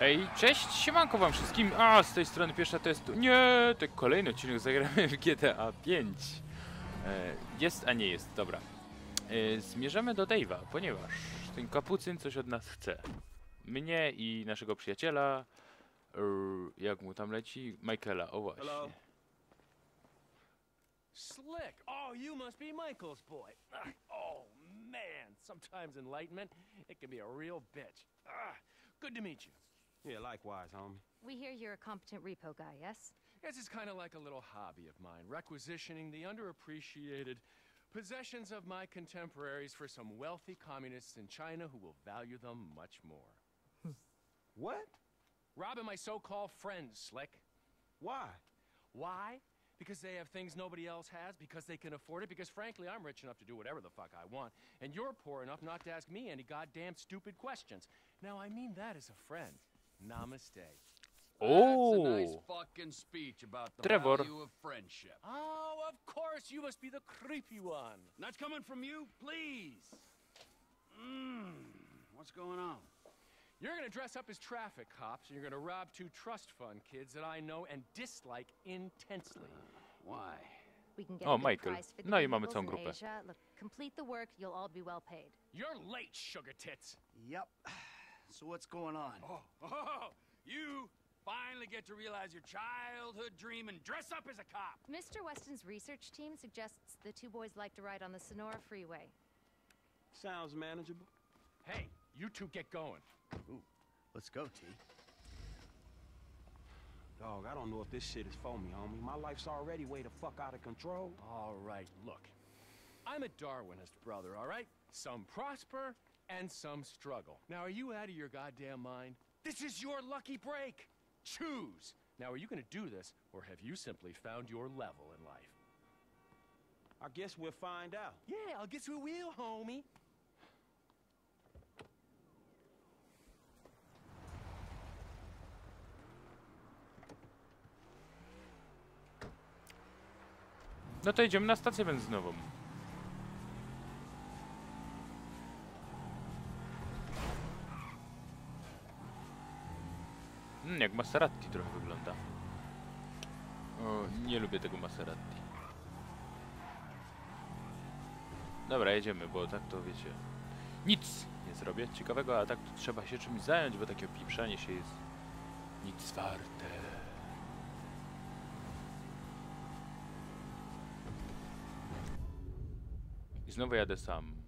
Hej, cześć, siemanko wam wszystkim. A, z tej strony pierwsza to jest... Nie, to kolejny odcinek zagramy w GTA 5. E, jest, a nie jest, dobra. E, zmierzamy do Dave'a, ponieważ ten kapucyn coś od nas chce. Mnie i naszego przyjaciela, er, jak mu tam leci, Michaela, o właśnie. Hello? Slick! Oh, you must be Michael's boy. Ah, Oh, man. Sometimes enlightenment, it can be a real bitch. Ah, good to meet you. Yeah, likewise, homie. We hear you're a competent repo guy, yes? This is kind of like a little hobby of mine, requisitioning the underappreciated possessions of my contemporaries for some wealthy communists in China who will value them much more. What? Robbing my so-called friends, Slick. Why? Why? Because they have things nobody else has, because they can afford it, because frankly, I'm rich enough to do whatever the fuck I want, and you're poor enough not to ask me any goddamn stupid questions. Now, I mean that as a friend. Namaste. That's a nice fucking speech about the Trevor. value of friendship. Oh, of course, you must be the creepy one. And that's coming from you? Please. Mmm. What's going on? You're gonna dress up as traffic cops, and you're gonna rob two trust fund kids that I know and dislike intensely. Why? We can get O, a good Michael. price for the No i mamy vehicles całą in grupę. Eh? Asia. Look, complete the work, you'll all be well paid. You're late, sugar tits. Yep. So what's going on? Oh, oh, you finally get to realize your childhood dream and dress up as a cop. Mr. Weston's research team suggests the two boys like to ride on the Sonora Freeway. Sounds manageable. Hey, you two get going. Ooh, let's go, T. Dog, I don't know if this shit is for me, homie. My life's already way the fuck out of control. All right, look. I'm a Darwinist, brother, all right? Some prosper and some struggle. Now, are you out of your goddamn mind? This is your lucky break. Choose. Now, are you gonna do this, or have you simply found your level in life? I guess we'll find out. Yeah, I'll get you a wheel, homie. no to idziemy na stację benzynową. Mm, jak Maserati trochę wygląda. O, nie lubię tego Maserati. Dobra, jedziemy, bo tak to wiecie. Nic nie zrobię ciekawego, a tak to trzeba się czymś zająć, bo takie opiprzanie się jest nic warte. I znowu jadę sam.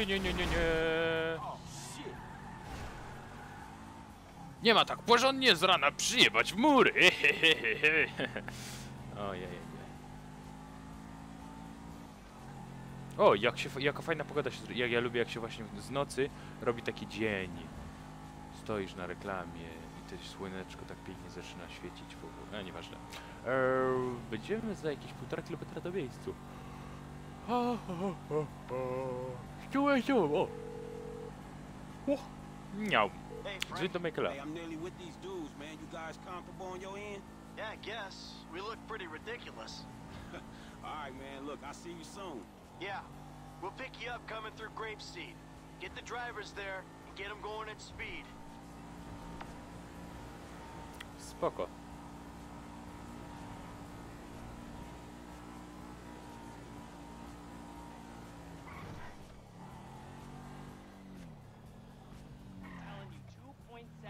Nie, nie, nie, nie, nie. Nie ma tak porządnie z rana przyjebać w mury. Ojej. O, jak się, jaka fajna pogoda się, jak ja lubię jak się właśnie z nocy robi taki dzień. Stoisz na reklamie i to słoneczko tak pięknie zaczyna świecić ogóle. E, nieważne. Eee, będziemy za jakieś półtora kilometra do miejscu. Ha, ha, ha, ha, ha. Czułem się, o! O! Miał. Hey, Drzwi do Michaela. Hey, I'm nearly with these dudes, man. You guys comfortable on your end? Yeah, I guess. We look pretty ridiculous. All right, man. Look, I'll see you soon. Yeah. We'll pick you up coming through Grapeseed. Get the drivers there and get them going at speed. Spoko. telling you, 2.7 millimeters. Who the fuck does 2.7?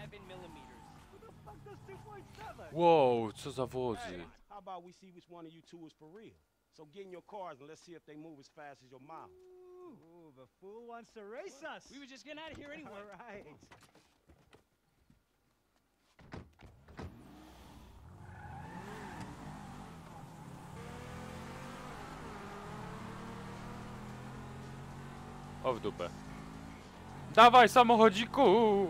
Wow, co za wozy. How about we see which one of you two is for real? So get in your cars and let's see if they move as fast as your mouth. Ooh, the fool wants to race us. We were just getting out of here anyway. All right. O w dupę. Dawaj samochodziku!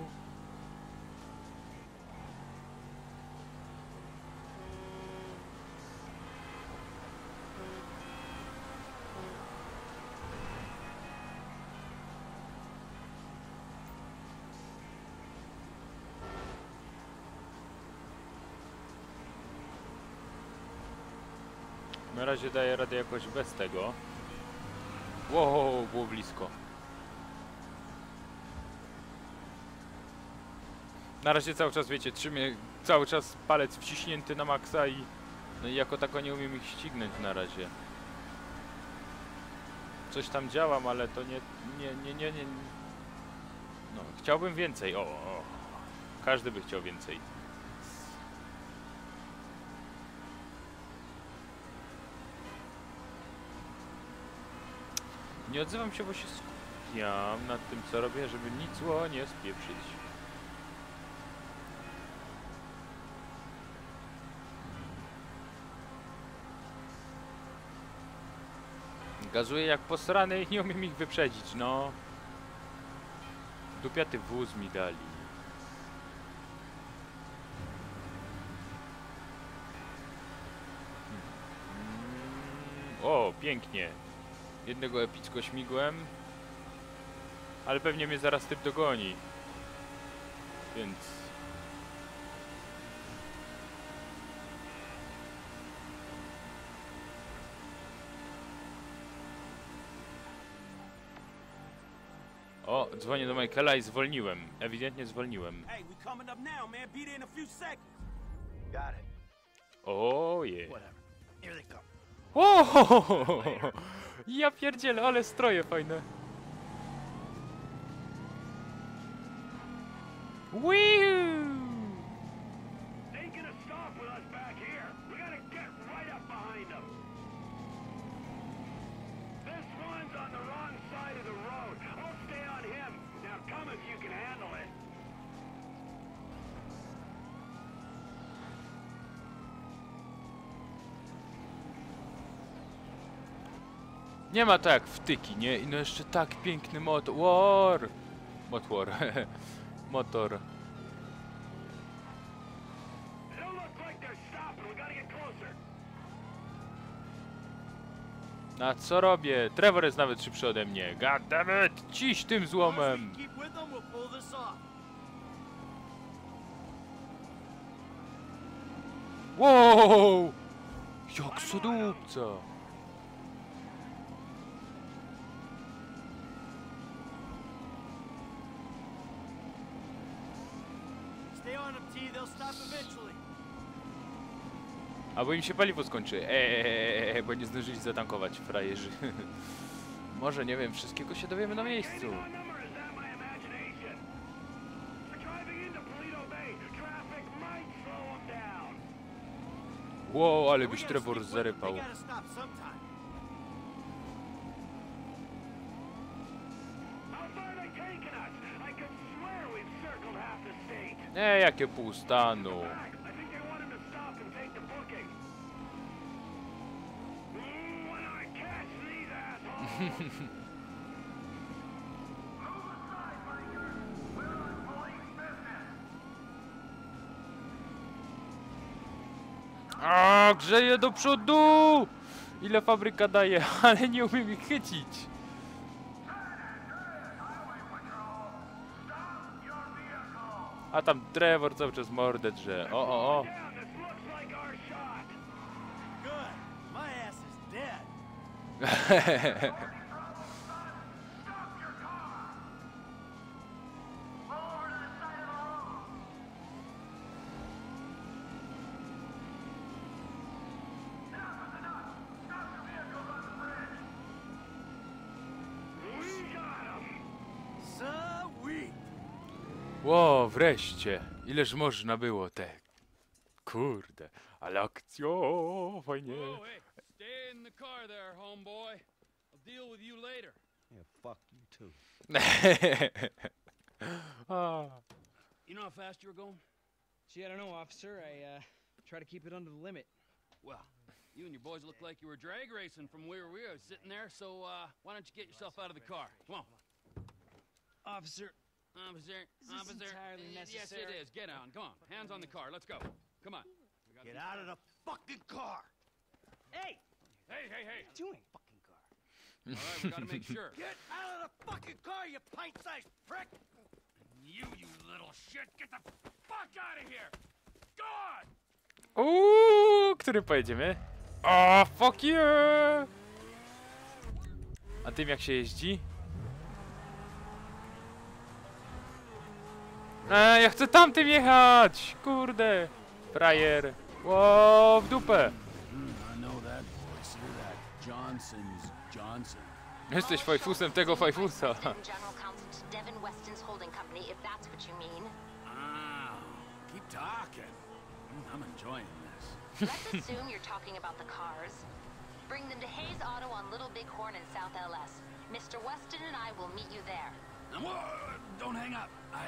Na razie daję radę jakoś bez tego. Wow, było blisko. Na razie cały czas, wiecie, trzymie cały czas palec wciśnięty na maksa i no i jako tako nie umiem ich ścignąć na razie. Coś tam działam, ale to nie, nie, nie, nie, nie. No, chciałbym więcej, o, o. Każdy by chciał więcej. Nie odzywam się, bo się skupiam nad tym, co robię, żeby nic zło nie spieprzyć. Gazuję jak posrany i nie umiem ich wyprzedzić, no. Dupiaty wóz mi dali. Mm, O, pięknie. Jednego epicko śmigłem. Ale pewnie mnie zaraz typ dogoni. Więc... O, dzwonię do Michaela i zwolniłem. Ewidentnie zwolniłem. Hey, we coming up now, man. Be there in a few seconds. Got it. O Ja pierdzielę, ale stroje fajne. Wiu! On the wrong side of the road. I'll stay on him. Now come if you can handle it. Nie ma tak wtyki, nie? I no jeszcze tak piękny motor. Motor. Motor. Na co robię? Trevor jest nawet szybszy ode mnie. God damn it! Ciś tym złomem! Wow! Jak sodupca! Albo im się paliwo skończy. Eee, bo nie zdążyli zatankować, frajerzy. Może, nie wiem, wszystkiego się dowiemy na miejscu. Any more number is that I catch these assholes. A, grzeje do przodu! Ile fabryka daje, ale nie umiem ich chycić. A tam Trevor cały czas mordę drze. O, o, o. Good. My ass is dead. wreszcie. Ileż można było te... Kurde, ale akcjo, fajnie. Whoa, hey, stay in the car there, homeboy. I'll deal with you later. Yeah, fuck you too. A, You know how fast you were going? Gee, I don't know, officer. I, uh, try to keep it under the limit. Well, you and your boys look like you were drag racing from where we were sitting there, so uh, why don't you get yourself out of the car? Come on. Officer, Officer, Is this officer. entirely Uh, Yes, it necessary? is. Get on. Come on. Hands on the car. Let's go. Come on. Get out of the fucking car. hey, Hey, hey, hey. what are you doing? Fucking car. All right, we gotta make sure. Get out of the fucking car, you pint-sized prick. You, you little shit, get the fuck out of here! God! Uuu, który pojedziemy? O, fuck you! A tym jak się jeździ? E, ja chcę tamtym jechać! Kurde! Frajer! Ło, w dupę! I know that voice. You're that Johnson's Johnson. Jesteś fajfusem tego fajfusa. Assistant General Counsel to Devin Weston's holding company, if that's what you mean. Keep talking. I'm enjoying this. Let's assume you're talking about the cars. Bring them to Hayes Auto on Little Bighorn in South LS. Mr. Weston and I will meet you there. Now, don't hang up. I,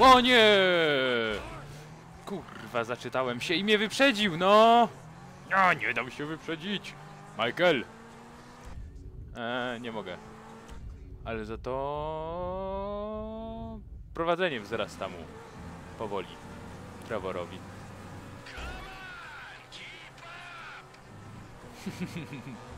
O nie! Kurwa, zaczytałem się i mnie wyprzedził, no! A, nie dam się wyprzedzić! Michael! Eee, nie mogę. Ale za to... Prowadzenie wzrasta mu. Powoli. Trevorowi.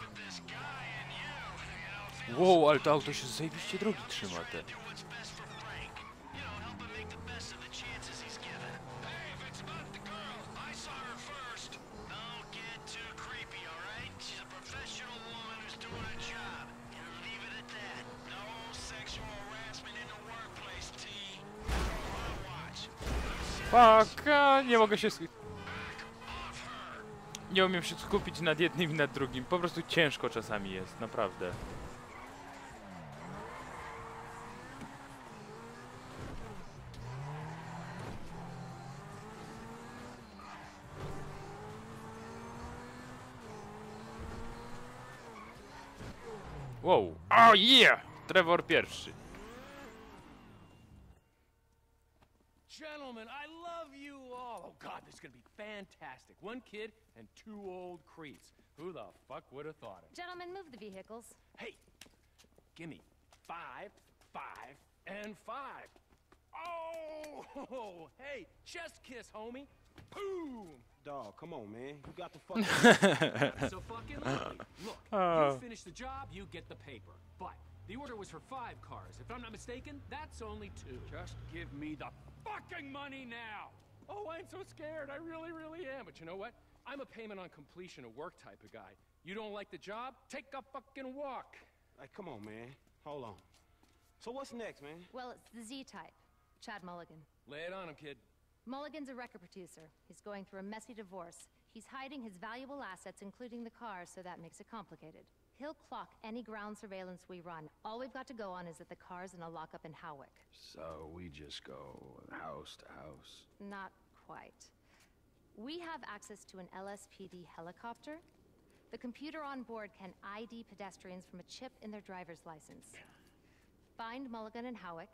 with this guy and you? You know, feels Wow, ale to auto się zajebiście drogi trzyma te. Fuck, a, nie mogę się. Nie umiem się skupić nad jednym i nad drugim. Po prostu ciężko czasami jest, naprawdę. Wow. Oh yeah! Trevor pierwszy. Gentlemen, I love you all. Oh, God, this is gonna be fantastic. One kid and two old creeps. Who the fuck would have thought it? Gentlemen, move the vehicles. Hey, give me five, five, and five. Oh, hey, chest kiss, homie. Boom. Dog, come on, man. You got the fuck. So fucking lovely. Look, Oh. you finish the job, you get the paper. But the order was for five cars. If I'm not mistaken, that's only two. Just give me the fucking money now. Oh, I'm so scared. I really, really am. But you know what? I'm a payment on completion of work type of guy. You don't like the job? Take a fucking walk. like, come on, man. Hold on. So what's next, man? Well, it's the Z type. Chad Mulligan. Lay it on him, kid. Mulligan's a record producer. He's going through a messy divorce. He's hiding his valuable assets, including the car, so that makes it complicated. He'll clock any ground surveillance we run. All we've got to go on is that the car's in a lockup in Howick. So we just go house to house. Not quite. We have access to an LSPD helicopter. The computer on board can ID pedestrians from a chip in their driver's license. Find Mulligan and Howick,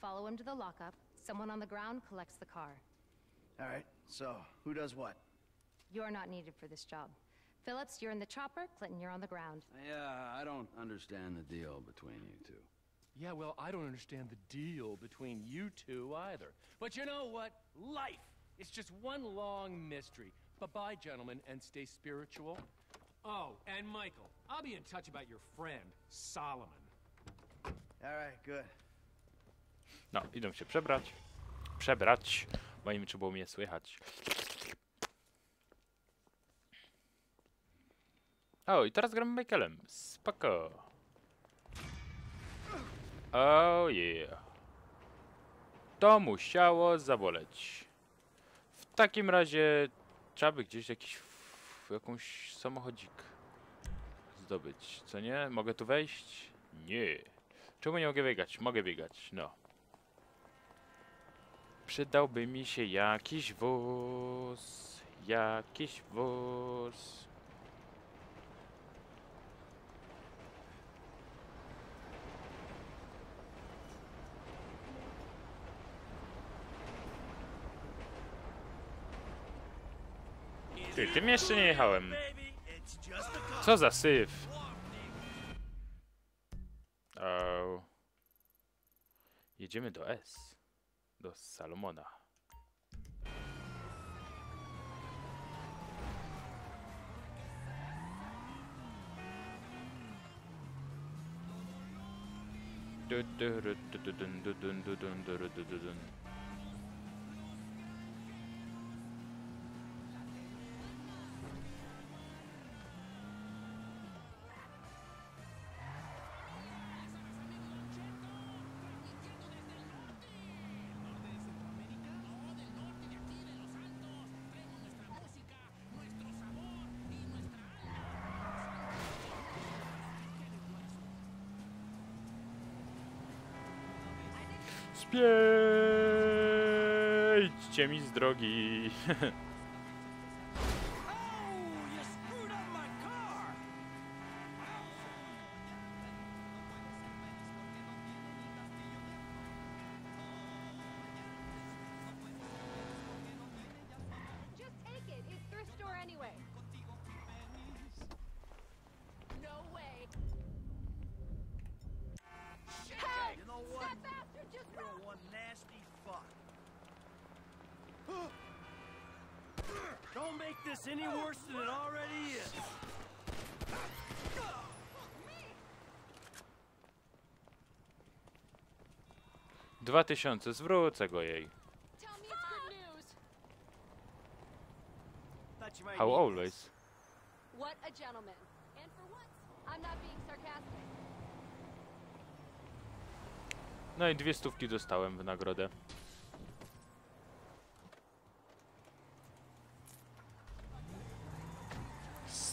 follow him to the lockup. Someone on the ground collects the car. All right, so who does what? You're not needed for this job. Phillips, you're in the chopper. Clinton, you're on the ground. Yeah, I don't understand the deal between you two. Yeah, well, I don't understand the deal between you two either. But you know what? Life! It's just one long mystery. Bye-bye, gentlemen, and stay spiritual. Oh, and Michael, I'll be in touch about your friend, Solomon. All right, good. No, idą się przebrać. Przebrać. Bo nie wiem, czy było mnie słychać. O, i teraz gramy Michaelem. Spoko. Oh yeah. To musiało zaboleć. W takim razie trzeba by gdzieś jakiś jakąś samochodzik zdobyć, co nie? Mogę tu wejść? Nie. Czemu nie mogę biegać? Mogę biegać, no. Przydałby mi się jakiś wóz. Jakiś wóz. Ty, tym jeszcze nie jechałem. Co za syf. O. Jedziemy do S. Do Salomona. Du- du- du- du- du- dun- du- dun- du- ru- du- du- dun. Spiejdźcie mi z drogi. make this any worse than it already is. Dwa tysiące, zwrócę go jej. How always. What a gentleman. And for once, I'm not being sarcastic. No i dwie stówki dostałem w nagrodę.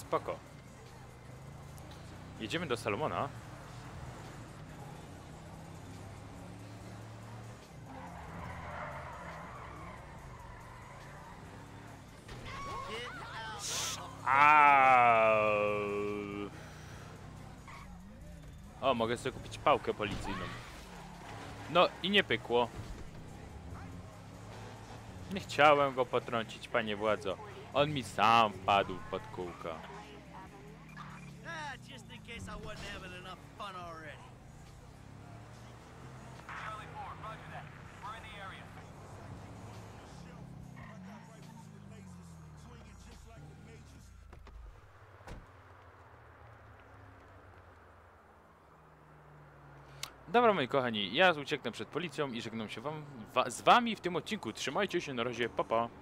Spoko. Jedziemy do Salomona. O, mogę sobie kupić pałkę policyjną. No i nie pykło. Nie chciałem go potrącić, panie władzo. On mi sam wpadł pod kółko. Dobra, moi kochani, ja ucieknę przed policją i żegnam się wam, wa, z wami w tym odcinku. Trzymajcie się, na razie, papa. Pa.